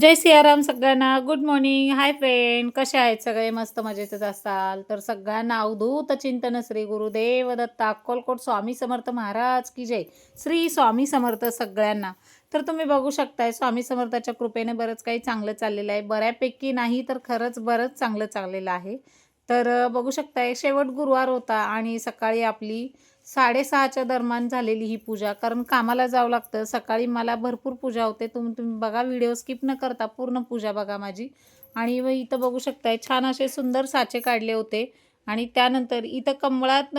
जय सियाराम सगळ्यांना. Good morning hi friend कसे आहेत सगळे? मस्त मजेतच असाल. तर सगळ्यांना अवधूत चिंतन श्री गुरुदेव दत्त अक्कोलकोट स्वामी समर्थ महाराज की जय. श्री स्वामी समर्थ सगळ्यांना. तर तुम्ही बघू शकताय स्वामी समर्थाच्या कृपेने बरंच काही चांगलं चाललेलं आहे. बऱ्यापैकी नाही तर खरंच बरंच चांगलं चाललेलं आहे. तर बघू शकताय शेवट गुरुवार होता आणि सकाळी आपली साडेसहाच्या दरम्यान झालेली ही पूजा. कारण कामाला जावं लागतं. सकाळी मला भरपूर पूजा होते. तुम्ही तुम्ही बघा व्हिडिओ स्किप न करता पूर्ण पूजा बघा माझी. आणि व इथं बघू शकताय छान असे सुंदर साचे काढले होते. आणि त्यानंतर इथं कमळात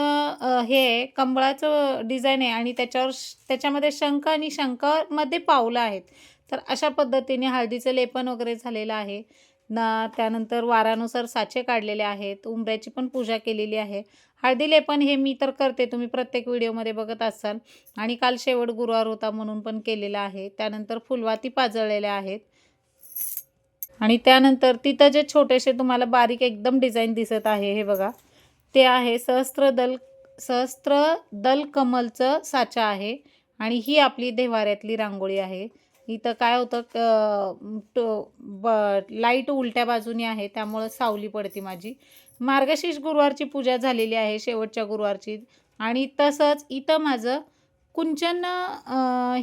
हे कमळाचं कंबळाचं डिझाईन आहे. आणि त्याच्यावर त्याच्यामध्ये शंख आणि शंखामध्ये पावलं आहेत. तर अशा पद्धतीने हळदीचं लेपन वगैरे झालेलं आहे. ना त्यानंतर वारानुसार साचे काढलेले आहेत उंबऱ्याची पण पूजा केलेली आहे. हळदी लेपन हे मी तर करते तुम्ही प्रत्येक व्हिडिओमध्ये बघत असाल. आणि काल शेवट गुरुवार होता म्हणून पण केलेलं आहे. त्यानंतर फुलवाती पाजळलेल्या आहेत. आणि त्यानंतर तिथं जे छोटेसे तुम्हाला बारीक एकदम डिझाईन दिसत आहे हे बघा. ते आहे सहस्त्रदल सहस्त्र दल कमलचं साचा आहे. आणि ही आपली देवाऱ्यातली रांगोळी आहे. इथं काय होतं तो- ब लाइट उलट्या बाजूनी आहे त्यामुळं सावली पडते माझी. मार्गशीर्ष गुरुवारची पूजा झालेली आहे शेवटच्या गुरुवारची. आणि तसंच इथं माझं कुंचन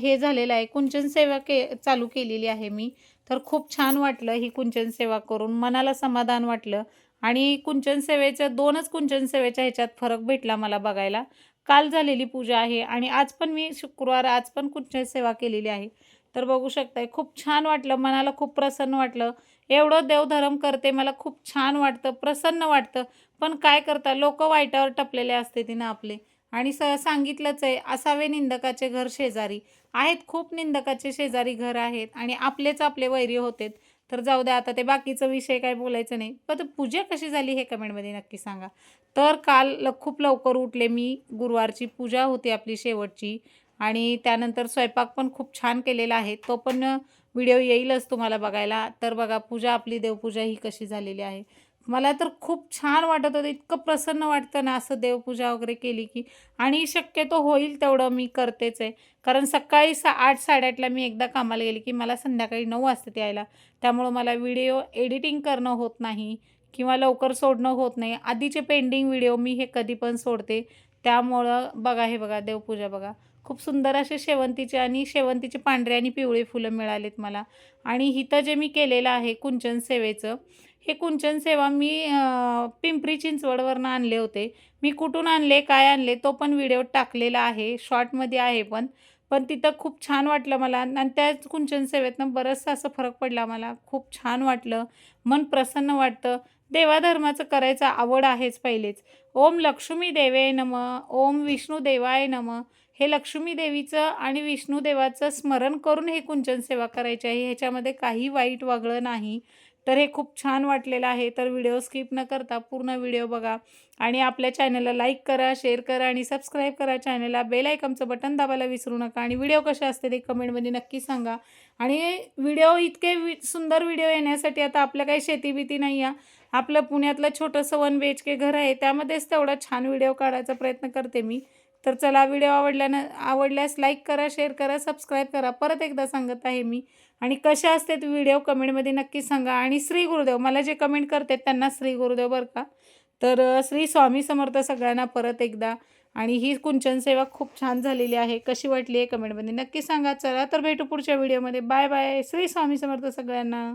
हे झालेलं आहे कुंचन सेवा के चालू केलेली आहे मी. तर खूप छान वाटलं ही कुंचन सेवा करून मनाला समाधान वाटलं. आणि कुंचन सेवेचं दोनच कुंचन सेवेच्या ह्याच्यात फरक भेटला मला बघायला. काल झालेली पूजा आहे आणि आज पण मी शुक्रवार आज पण कुंचन सेवा केलेली आहे. तर बघू शकताय खूप छान वाटलं मनाला खूप प्रसन्न वाटलं. एवढं देवधर्म करते मला खूप छान वाटतं प्रसन्न वाटतं. पण काय करता लोक वाईटावर टपलेले असते तिनं आपले. आणि स सांगितलंच आहे असावे निंदकाचे घर शेजारी. आहेत खूप निंदकाचे शेजारी घर आहेत आणि आपलेच आपले वैरी होते तर जाऊ द्या आता ते बाकीचं विषय काय बोलायचं नाही. पण पूजा कशी झाली हे कमेंटमध्ये नक्की सांगा. तर काल खूप लवकर उठले मी गुरुवारची पूजा होती आपली शेवटची. आणि त्यानंतर स्वयंपाक पण खूप छान केलेला आहे. तो पण व्हिडिओ येईलच तुम्हाला बघायला. तर बघा पूजा आपली देवपूजा ही कशी झालेली आहे. मला तर खूप छान वाटत होतं इतकं प्रसन्न वाटतं ना असं देवपूजा वगैरे केली की. आणि शक्यतो होईल तेवढं मी करतेच आहे. कारण सकाळी सा आठ साडेआठला मी एकदा कामाला गेली की मला संध्याकाळी नऊ वाजता यायला. त्यामुळं मला व्हिडिओ एडिटिंग करणं होत नाही किंवा लवकर सोडणं होत नाही. आधीचे पेंडिंग व्हिडिओ मी हे कधी पण सोडते. त्यामुळं बघा हे बघा देवपूजा बघा. खूप सुंदर असे शेवंतीचे आणि शेवंतीचे पांढरे आणि पिवळे फुलं मिळालेत मला. आणि इथं जे मी केलेलं आहे कुंचन सेवेचं हे कुंचन सेवा मी पिंपरी चिंचवडवरनं आणले होते. मी कुठून आणले काय आणले तो पण व्हिडिओ टाकलेला आहे. शॉर्टमध्ये आहे पण. पण तिथं खूप छान वाटलं मला. आणि त्या कुंचन सेवेतनं बरंचसं असं फरक पडला मला. खूप छान वाटलं. मन प्रसन्न वाटतं. देवाधर्माचं करायचं आवड आहेच पहिलेच. ओम लक्ष्मी देवे नम. ओम विष्णू देवाय नम. हे लक्ष्मी देवीचं आणि विष्णू देवाचं स्मरण करून हे कुंचन सेवा करायची आहे. ह्याच्यामध्ये काही वाईट वागळं नाही. तर हे खूप छान वाटलेलं आहे. तर व्हिडिओ स्किप न करता पूर्ण व्हिडिओ बघा. आणि आपल्या चॅनलला लाईक करा शेअर करा आणि सबस्क्राईब करा चॅनलला. बेल आयकॉनचं बटन दाबायला विसरू नका आणि व्हिडिओ कसे असते ते कमेंटमध्ये नक्की सांगा. आणि व्हिडिओ इतके वि सुंदर व्हिडिओ येण्यासाठी आता आपलं काही शेतीबीती नाही आहे. आपलं पुण्यातलं छोटंसं वन बी एच के घर आहे त्यामध्येच तेवढा छान व्हिडिओ काढायचा प्रयत्न करते मी. तर चला व्हिडिओ आवडल्यानं आवडल्यास लाईक करा शेअर करा सबस्क्राईब करा. परत एकदा सांगत आहे मी. आणि कशा असतात व्हिडिओ कमेंटमध्ये नक्की सांगा. आणि श्री गुरुदेव मला जे कमेंट करतात त्यांना श्री गुरुदेव बरं का? तर श्री स्वामी समर्थ सगळ्यांना परत एकदा. आणि ही कुंचन सेवा खूप छान झालेली आहे. कशी वाटली आहे कमेंटमध्ये नक्की सांगा. चला तर भेटू पुढच्या व्हिडिओमध्ये बाय बाय श्री स्वामी समर्थ सगळ्यांना.